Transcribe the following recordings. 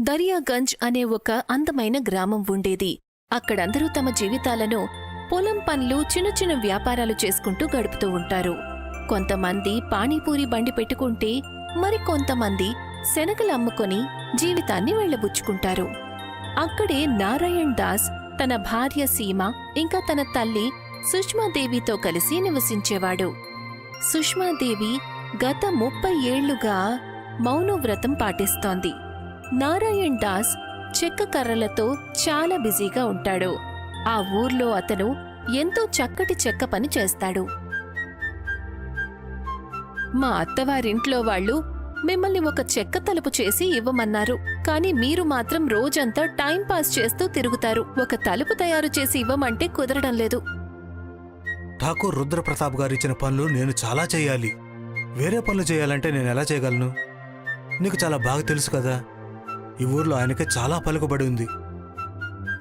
దరియాగంజ్ అనే ఒక అందమైన గ్రామం ఉండేది. అక్కడందరూ తమ జీవితాలను పొలం పనులు చిన్న చిన్న వ్యాపారాలు చేసుకుంటూ గడుపుతూ ఉంటారు. కొంతమంది పానీపూరి బండి పెట్టుకుంటే మరికొంతమంది శనగలు అమ్ముకొని జీవితాన్ని వెళ్ళబుచ్చుకుంటారు. అక్కడే నారాయణ్ దాస్ తన భార్య సీమ ఇంకా తన తల్లి సుష్మాదేవితో కలిసి నివసించేవాడు. సుష్మాదేవి గత ముప్పై ఏళ్ళుగా మౌనవ్రతం పాటిస్తోంది. నారాయణ్ దాస్ చెక్క కర్రలతో చాలా బిజీగా ఉంటాడు. ఆ ఊర్లో అతను ఎంతో చక్కటి చెక్క పని చేస్తాడు. మా అత్తవారింట్లో వాళ్ళు మిమ్మల్ని ఒక చెక్క తలుపు చేసి ఇవ్వమన్నారు. కానీ మీరు మాత్రం రోజంతా టైం పాస్ చేస్తూ తిరుగుతారు. ఒక తలుపు తయారు చేసి ఇవ్వమంటే కుదరడం లేదు. ఠాకూర్ రుద్రప్రతాప్ గారు ఇచ్చిన పనులు నేను చాలా చేయాలి. వేరే పనులు చేయాలంటే నేను ఎలా చేయగలను? నీకు చాలా బాగా తెలుసు కదా. ఈ ఊర్లో ఆయనకి చాలా పలుకుబడి ఉంది.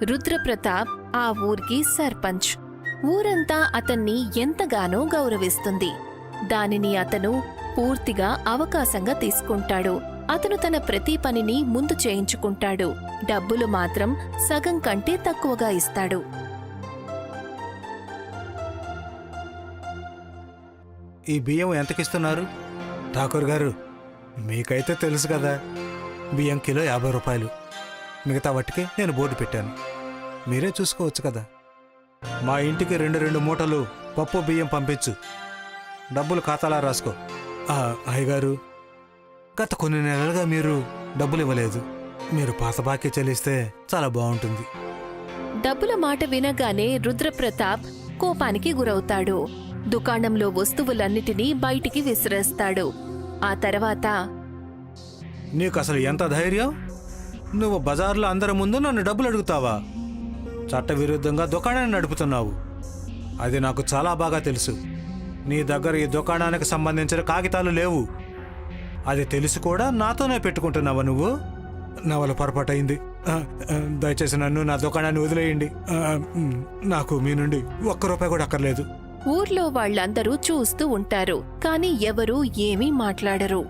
రుద్రప్రతాప్ ఆ ఊరికి సర్పంచ్. ఊరంతా అతన్ని ఎంతగానో గౌరవిస్తుంది. దానిని అతను పూర్తిగా అవకాశంగా తీసుకుంటాడు. అతను తన ప్రతి పనిని ముందు చేయించుకుంటాడు. డబ్బులు మాత్రం సగం కంటే తక్కువగా ఇస్తాడు. ఈ బియ్యం ఎంతకిస్తున్నారు? ఠాకూర్ గారు మీకైతే తెలుసు కదా. బియ్యం కిలో యాభై రూపాయలు. మిగతా వాటికి నేను బోర్డు పెట్టాను. మీరే చూసుకోవచ్చు కదా. మా ఇంటికి రెండు రెండు మూటలు పప్పు బియ్యం పంపించు. డబ్బులు ఖాతాలా రాసుకో. అయ్యగారు గత కొన్ని నెలలుగా మీరు డబ్బులు ఇవ్వలేదు. మీరు పాత బాకీ చెల్లిస్తే చాలా బాగుంటుంది. డబ్బుల మాట వినగానే రుద్రప్రతాప్ కోపానికి గురవుతాడు. దుకాణంలో వస్తువులన్నిటినీ బయటికి విసిరేస్తాడు. ఆ తర్వాత నీకు అసలు ఎంత ధైర్యం? నువ్వు బజార్లో అందరి ముందు నన్ను డబ్బులు అడుగుతావా? చట్టవిరుద్ధంగా దుకాణాన్ని నడుపుతున్నావు. అది నాకు చాలా బాగా తెలుసు. నీ దగ్గర ఈ దుకాణానికి సంబంధించిన కాగితాలు లేవు. అది తెలిసి కూడా నాతోనే పెట్టుకుంటున్నావా నువ్వు? నా వల్ల పొరపాటు అయింది దయచేసి నన్ను నా దుకాణాన్ని వదిలేయండి. నాకు మీ నుండి ఒక్క రూపాయి కూడా అక్కర్లేదు. ఊర్లో వాళ్ళందరూ చూస్తూ ఉంటారు కానీ ఎవరూ ఏమీ మాట్లాడరు.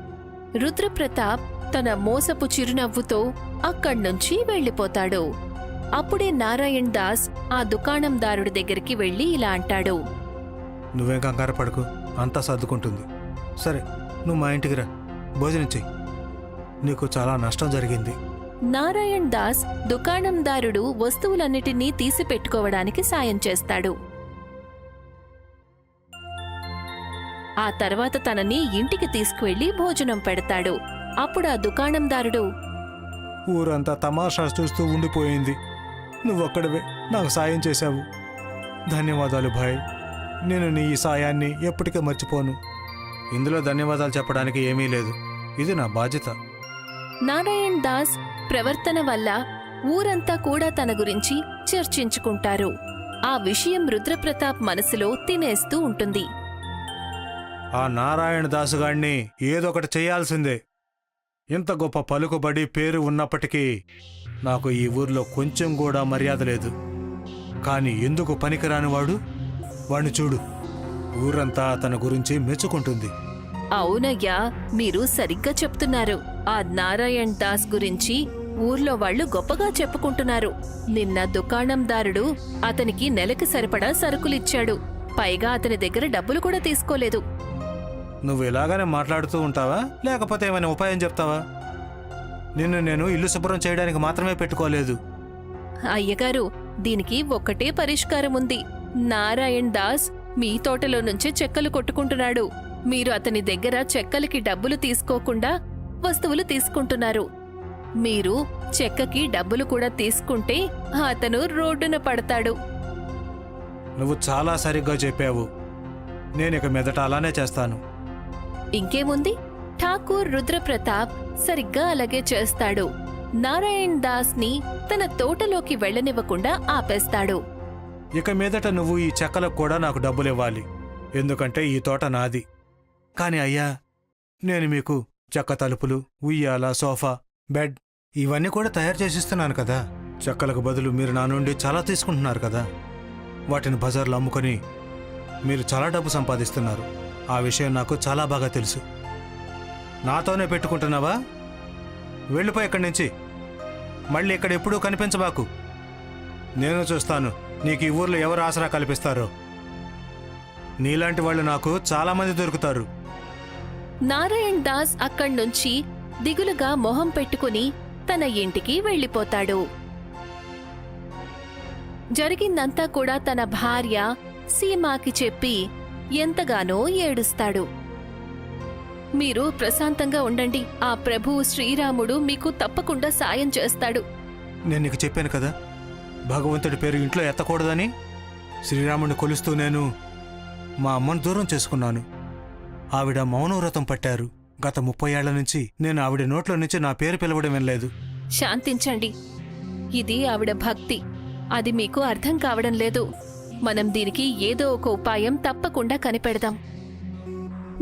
రుద్రప్రతాప్ తన మోసపు చిరునవ్వుతో అక్కడ్నుంచి వెళ్ళిపోతాడు. అప్పుడే నారాయణ్ దాస్ ఆ దుకాణందారుడి దగ్గరికి వెళ్ళి ఇలా అంటాడు. నువ్వేం కంగారు పడకు అంతా సర్దుకుంటుంది. సరే నువ్వు మా ఇంటికి రా భోజనం చెయ్యి. నీకు చాలా నష్టం జరిగింది. నారాయణ్ దాస్ దుకాణందారుడు వస్తువులన్నిటినీ తీసి పెట్టుకోవడానికి సాయం చేస్తాడు. ఆ తర్వాత తనని ఇంటికి తీసుకువెళ్ళి భోజనం పెడతాడు. అప్పుడు ఆ దుకాణందారుడు ఊరంతా తమాషా చూస్తూ ఉండిపోయింది. నువ్వొక్కడవే నాకు సాయం చేశావు. ధన్యవాదాలు భాయ్. నేను నీ ఈ సాయాన్ని ఎప్పటికీ మర్చిపోను. ఇందులో ధన్యవాదాలు చెప్పడానికి ఏమీ లేదు. ఇది నా బాధ్యత. నారాయణ్ దాస్ ప్రవర్తన వల్ల ఊరంతా కూడా తన గురించి చర్చించుకుంటారు. ఆ విషయం రుద్రప్రతాప్ మనసులో తినేస్తూ ఉంటుంది. ఆ నారాయణ దాసుగాణ్ణి ఏదొకటి చేయాల్సిందే. ఇంత గొప్ప పలుకుబడి పేరు ఉన్నప్పటికీ నాకు ఈ ఊర్లో కొంచెం కూడా మర్యాద లేదు. కానీ ఎందుకు పనికిరాని వాడు? వాణ్ణి చూడు. ఊరంతా అతని గురించి మెచ్చుకుంటుంది. అవునయ్యా మీరు సరిగ్గా చెప్తున్నారు. ఆ నారాయణ్ దాస్ గురించి ఊర్లో వాళ్ళు గొప్పగా చెప్పుకుంటున్నారు. నిన్న దుకాణందారుడు అతనికి నెలకి సరిపడా సరుకులిచ్చాడు. పైగా అతని దగ్గర డబ్బులు కూడా తీసుకోలేదు. నువ్వు ఇలాగానే మాట్లాడుతూ ఉంటావా? లేకపోతే ఏమైనా ఉపాయం చెప్తావా? నిన్ను నేను ఇల్లు శుభ్రం చేయడానికి మాత్రమే పెట్టుకోలేదు. అయ్యగారు దీనికి ఒక్కటే పరిష్కారం ఉంది. నారాయణ్ దాస్ మీ తోటలో నుంచే చెక్కలు కొట్టుకుంటున్నాడు. మీరు అతని దగ్గర చెక్కలకి డబ్బులు తీసుకోకుండా వస్తువులు తీసుకుంటున్నారు. మీరు చెక్కకి డబ్బులు కూడా తీసుకుంటే అతను రోడ్డున పడతాడు. నువ్వు చాలా సరిగ్గా చెప్పావు. నేను ఇక మీదట అలానే చేస్తాను. ఇంకేముంది? ఠాకూర్ రుద్రప్రతాప్ సరిగ్గా అలాగే చేస్తాడు. నారాయణ్ దాస్ని తన తోటలోకి వెళ్ళనివ్వకుండా ఆపేస్తాడు. ఇక మీదట నువ్వు ఈ చెక్కలకు కూడా నాకు డబ్బులివ్వాలి. ఎందుకంటే ఈ తోట నాది. కాని అయ్యా నేను మీకు చెక్క తలుపులు ఉయ్యాల సోఫా బెడ్ ఇవన్నీ కూడా తయారు చేసిస్తున్నాను కదా. చెక్కలకు బదులు మీరు నా నుండి చాలా తీసుకుంటున్నారు కదా. వాటిని బజార్లో అమ్ముకొని మీరు చాలా డబ్బు సంపాదిస్తున్నారు. ఆ విషయం నాకు చాలా బాగా తెలుసు. నాతోనే పెట్టుకుంటున్నావా? వెళ్ళిపోయి ఇక్కడి నుంచి. మళ్ళీ ఇక్కడ ఎప్పుడూ కనిపించబాకు. నేను చూస్తాను నీకు ఈ ఊర్లో ఎవరు ఆసరా కల్పిస్తారో. నీలాంటి వాళ్ళు నాకు చాలామంది దొరుకుతారు. నారాయణ్ దాస్ అక్కడి నుంచి దిగులుగా మొహం పెట్టుకుని తన ఇంటికి వెళ్ళిపోతాడు. జరిగిందంతా కూడా తన భార్య సీమాకి చెప్పి ఎంతగానో ఏడుస్తాడు. మీరు ప్రశాంతంగా ఉండండి. ఆ ప్రభువు శ్రీరాముడు మీకు తప్పకుండా సాయం చేస్తాడు. నేను నీకు చెప్పాను కదా భగవంతుడి పేరు ఇంట్లో ఎత్తకూడదని? శ్రీరాముడిని కొలుస్తూ నేను మా అమ్మను దూరం చేసుకున్నాను. ఆవిడ మౌనవ్రతం పట్టారు. గత ముప్పై ఏళ్ళ నుంచి నేను ఆవిడ నోట్లో నుంచి నా పేరు పిలవడం వినలేదు. శాంతించండి. ఇది ఆవిడ భక్తి. అది మీకు అర్థం కావడం లేదు. మనం దీనికి ఏదో ఒక ఉపాయం తప్పకుండా కనిపెడదాం.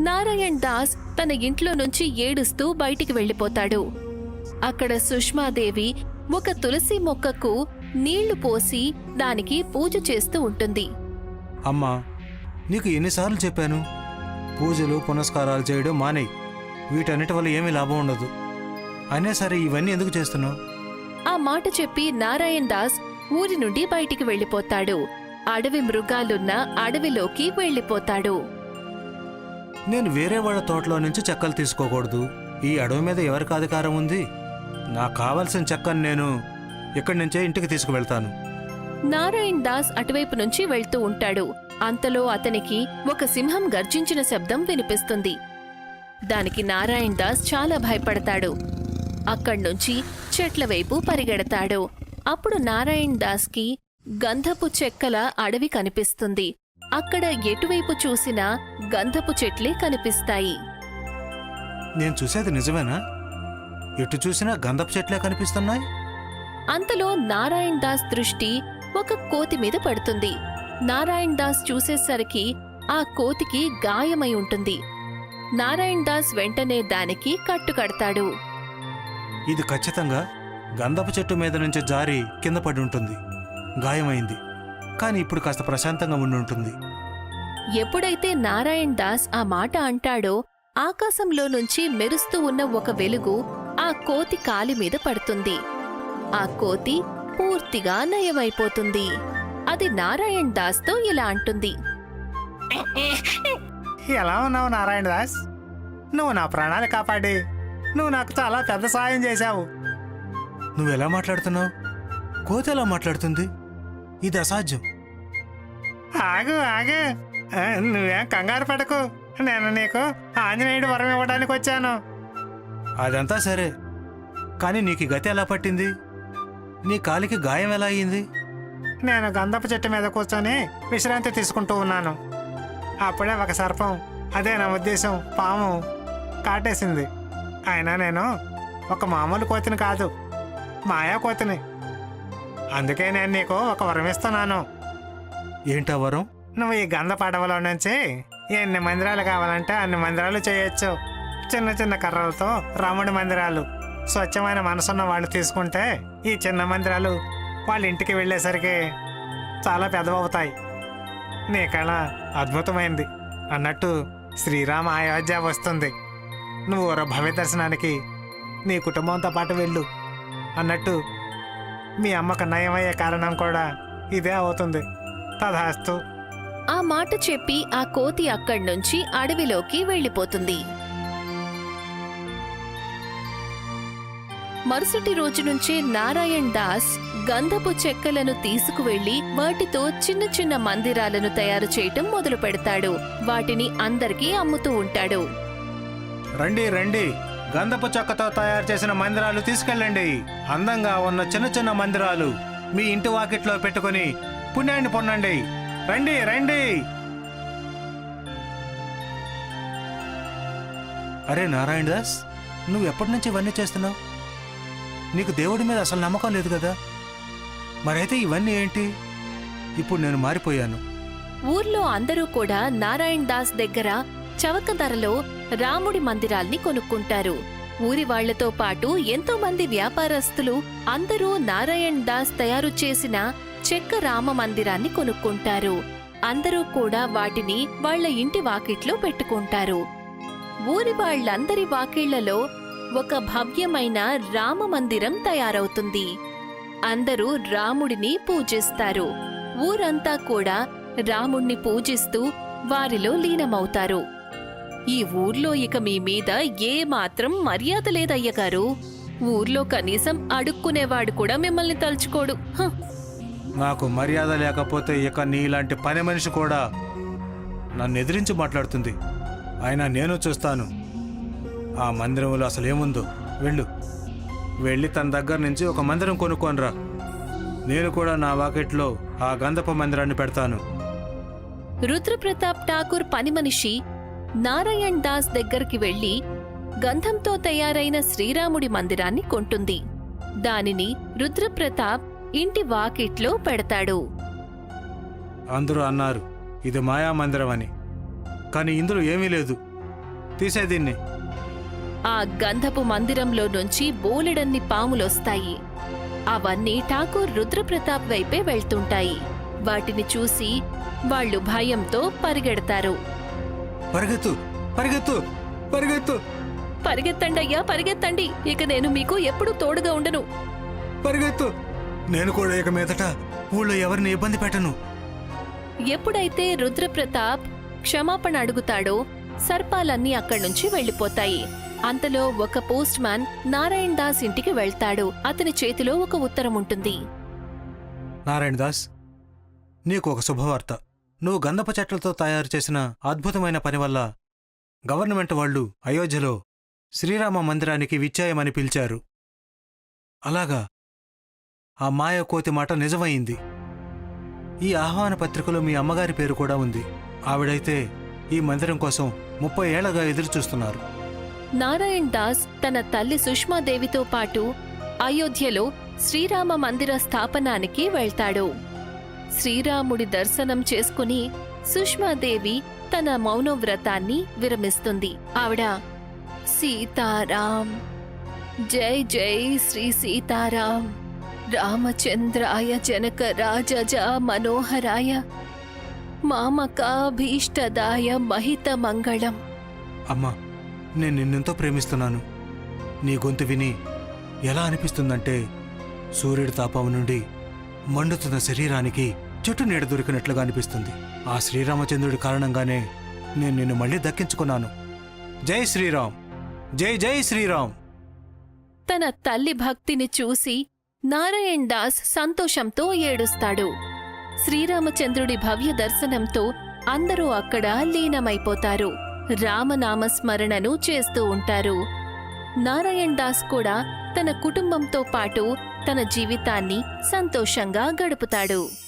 నారాయణ్ దాస్ తన ఇంట్లో నుంచి ఏడుస్తూ బయటికి వెళ్ళిపోతాడు. అక్కడ సుష్మాదేవి ఒక తులసి మొక్కకు నీళ్ళు పోసి దానికి పూజ చేస్తూ ఉంటుంది. అమ్మా నీకు ఎన్నిసార్లు చెప్పాను? పూజలు పునస్కారాలు చేయడం మానేయ్. వీటన్నిటి వల్ల ఏమీ లాభం ఉండదు. అయినా సరే ఇవన్నీ ఎందుకు చేస్తున్నావు? ఆ మాట చెప్పి నారాయణ్ దాస్ ఊరి నుండి బయటికి వెళ్ళిపోతాడు. అడవి మృగాలున్న అడవిలోకి వెళ్ళిపోతాడు. నేను వేరే వాళ్ళ తోటలో నుంచి చెక్కలు తీసుకోకూడదు. ఈ అడవి మీద ఎవరికి అధికారం ఉంది? నాకు కావలసిన చెక్కను నేను ఇక్కడి నుంచే ఇంటికి తీసుకువెళ్తాను. నారాయణ్ దాస్ అటువైపు నుంచి వెళ్తూ ఉంటాడు. అంతలో అతనికి ఒక సింహం గర్జించిన శబ్దం వినిపిస్తుంది. దానికి నారాయణ్ దాస్ చాలా భయపడతాడు. అక్కడ్నుంచి చెట్ల వైపు పరిగెడతాడు. అప్పుడు నారాయణ్ దాస్కి గంధపు చెక్కల అడవి కనిపిస్తుంది. అక్కడ ఎటువైపు చూసినా గంధపు చెట్లే కనిపిస్తాయి. నేను చూసేది నిజమేనా? ఎటు చూసినా గంధపు చెట్లే కనిపిస్తున్నాయి? అంతలో నారాయణ్ దాస్ దృష్టి ఒక కోతి మీద పడుతుంది. నారాయణ్ దాస్ చూసేసరికి ఆ కోతికి గాయమై ఉంటుంది. నారాయణ్ దాస్ వెంటనే దానికి కట్టుకడతాడు. ఇది ఖచ్చితంగా గంధపు చెట్టు మీద నుంచి జారి కింద పడి ఉంటుంది. గాయమైంది. కానీ ఇప్పుడు కాస్త ప్రశాంతంగా ఉండి ఉంటుంది ఎప్పుడైతే నారాయణ్ దాస్ ఆ మాట అంటాడో ఆకాశంలో నుంచి మెరుస్తూ ఉన్న ఒక వెలుగు ఆ కోతి కాలి మీద పడుతుంది. ఆ కోతి పూర్తిగా నయమైపోతుంది. అది నారాయణ్ దాస్తో ఇలా అంటుంది. ఎలా ఉన్నావు నారాయణ దాస్? నువ్వు నా ప్రాణాలు కాపాడి. నువ్వు నాకు చాలా పెద్ద సాయం చేశావు. నువ్వు ఎలా మాట్లాడుతున్నావు? కోతి ఎలా మాట్లాడుతుంది? ఇది అసాధ్యం. ఆగు ఆగు. ఆ, నువ్వేం కంగారు పడకు. నేను నీకు ఆంజనేయుడు వరం ఇవ్వడానికి వచ్చాను. అదంతా సరే. కానీ నీకు ఈ గతి ఎలా పట్టింది? నీ కాలికి గాయం ఎలా అయ్యింది? నేను గంధపు చెట్టు మీద కూర్చొని విశ్రాంతి తీసుకుంటూ ఉన్నాను. అప్పుడే ఒక సర్పం అదే నా ఉద్దేశం పాము కాటేసింది. అయినా నేను ఒక మామూలు కోతిని కాదు మాయా కోతిని. అందుకే నేను నీకు ఒక వరం ఇస్తున్నాను. ఏంటా వరం? నువ్వు ఈ గంధ పడవలో నుంచి ఎన్ని మందిరాలు కావాలంటే అన్ని మందిరాలు చేయొచ్చు. చిన్న చిన్న కర్రలతో రాముడి మందిరాలు స్వచ్ఛమైన మనసున్న వాళ్ళు తీసుకుంటే ఈ చిన్న మందిరాలు వాళ్ళ ఇంటికి వెళ్ళేసరికి చాలా పెద్దవవుతాయి. నీ కళ అద్భుతమైంది. అన్నట్టు శ్రీరామ అయోధ్య వస్తుంది. నువ్వు భవ్య దర్శనానికి నీ కుటుంబంతో పాటు వెళ్ళు. అన్నట్టు మీ అమ్మకు నయమయ్యే కారణం కూడా ఇదే అవుతుంది. తధాస్తు ఆ మాట చెప్పి ఆ కోతి అక్కడ్నుంచి అడవిలోకి వెళ్ళిపోతుంది. మరుసటి రోజు నుంచి నారాయణ్ దాస్ గంధపు చెక్కలను తీసుకువెళ్ళి వాటితో చిన్న చిన్న మందిరాలను తయారు చేయటం మొదలు పెడతాడు వాటిని అందరికీ అమ్ముతూ ఉంటాడు. రండి రండి. గంధపు చెక్కతో తయారు చేసిన మందిరాలు తీసుకెళ్ళండి. అందంగా ఉన్న చిన్న చిన్న మందిరాలు మీ ఇంటి వాకిట్లో పెట్టుకొని పుణ్యాన్ని పొందండి. రండి రండి. అరే నారాయణ దాస్ నువ్వు ఎప్పటి నుంచి ఇవన్నీ చేస్తున్నావు? నీకు దేవుడి మీద అసలు నమ్మకం లేదు కదా? మరైతే ఇవన్నీ ఏంటి? ఇప్పుడు నేను మారిపోయాను. ఊర్లో అందరూ కూడా నారాయణ్ దాస్ దగ్గర చవక ధరలో రాముడి మందిరాల్ని కొనుక్కుంటారు. ఊరి వాళ్ళతో పాటు ఎంతో మంది వ్యాపారస్తులు అందరూ నారాయణ్ దాస్ తయారు చేసిన చెక్క రామ మందిరాన్ని కొనుక్కుంటారు. అందరూ కూడా వాటిని వాళ్ళ ఇంటి వాకిట్లో పెట్టుకుంటారు. ఊరి వాళ్ళందరి వాకిళ్ళలో ఒక భవ్యమైన రామ మందిరం తయారవుతుంది. అందరూ రాముడిని పూజిస్తారు. ఊరంతా కూడా రాముణ్ణి పూజిస్తూ వారిలో లీనమవుతారు. ఈ ఊర్లో ఇక మీ మీద ఏ మాత్రం మర్యాద లేదయ్యగారు ఊర్లో కనీసం అడుక్కునేవాడు కూడా మిమ్మల్ని తలుచుకోడు. హ! నాకు మర్యాద లేకపోతే ఇక నీలాంటి పని మనిషి కూడా నన్ను ఎదిరించి మాట్లాడుతుంది. అయినా నేను చూస్తాను. ఆ మందిరంలో అసలు ఏముందో? వెళ్ళు. వెళ్ళి తన దగ్గర నుంచి ఒక మందిరం కొనుక్కోనరా. నేను కూడా నా వాకెట్లో ఆ గంధప మందిరాన్ని పెడతాను. రుద్రప్రతాప్ ఠాకూర్ పని మనిషి నారాయణ్ దాస్ దగ్గరికి వెళ్ళి గంధంతో తయారైన శ్రీరాముడి మందిరాన్ని కొంటుంది. దానిని రుద్రప్రతాప్ ఇంటి వాకిట్లో పెడతాడు. అందరూ అన్నారు ఇది మాయా మందిరం అని కానీ ఇందులో ఏమీ లేదు. తీసే దీన్ని. ఆ గంధపు మందిరంలో నుంచి బోలెడన్ని పాములొస్తాయి. అవన్నీ ఠాకూర్ రుద్రప్రతాప్ వైపే వెళ్తుంటాయి. వాటిని చూసి వాళ్ళు భయంతో పరిగెడతారు. పరిగెత్తు పరిగెత్తు పరిగెత్తు. పరిగెత్తండయ్యా పరిగెత్తండి. ఇక నేను మీకు ఎప్పుడూ తోడుగా ఉండను. పరిగెత్తు. నేను కూడా ఇక మీదట ఊళ్ళో ఎవరిని ఇబ్బంది పెట్టను. ఎప్పుడైతే రుద్రప్రతాప్ క్షమాపణ అడుగుతాడో సర్పాలన్నీ అక్కడ్నుంచి వెళ్ళిపోతాయి. అంతలో ఒక పోస్ట్ మ్యాన్ నారాయణ్ దాస్ ఇంటికి వెళ్తాడు. అతని చేతిలో ఒక ఉత్తరం ఉంటుంది. నారాయణ దాస్ నీకు ఒక శుభవార్త. నువ్వు గంధప చెట్లతో తయారు చేసిన అద్భుతమైన పని వల్ల గవర్నమెంట్ వాళ్ళు అయోధ్యలో శ్రీరామ మందిరానికి విచ్చాయమని పిలిచారు. అలాగా ఆ మాయ కోతి మాట నిజమైంది. ఈ ఆహ్వాన పత్రికలో మీ అమ్మగారి పేరు కూడా ఉంది. ఆవిడైతే ఈ మందిరం కోసం ముప్పై ఏళ్ళగా ఎదురుచూస్తున్నారు. నారాయణ్ దాస్ తన తల్లి సుష్మాదేవితో పాటు అయోధ్యలో శ్రీరామ మందిర స్థాపనానికి వెళ్తాడు. శ్రీరాముడి దర్శనం చేసుకుని సుష్మాదేవి తన మౌనవ్రతాన్ని విరమిస్తుంది. ఆవిడ సీతారాం జై జై శ్రీ సీతారాం రామచంద్రాయ జనక రాజజ మనోహరాయ మామకాభీష్టదాయ మహిత మంగళం. అమ్మా నేను నిన్నెంతో ప్రేమిస్తున్నాను. నీ గొంతు విని ఎలా అనిపిస్తుందంటే సూర్యుడి తాపం నుండి మండుతున్న శరీరానికి చెట్టు నీడ దొరికినట్లుగా అనిపిస్తుంది. ఆ శ్రీరామచంద్రుడి కారణంగానే నేను నిన్ను మళ్ళీ దక్కించుకున్నాను. జై శ్రీరామ్. జై జై శ్రీరామ్. తన తల్లి భక్తిని చూసి నారాయణ్ దాస్ సంతోషంతో ఏడుస్తాడు. శ్రీరామచంద్రుడి భవ్య దర్శనంతో అందరూ అక్కడ లీనమైపోతారు. రామనామ స్మరణను చేస్తూ ఉంటారు. నారాయణ్ దాస్ కూడా తన కుటుంబంతో పాటు తన జీవితాన్ని సంతోషంగా గడుపుతాడు.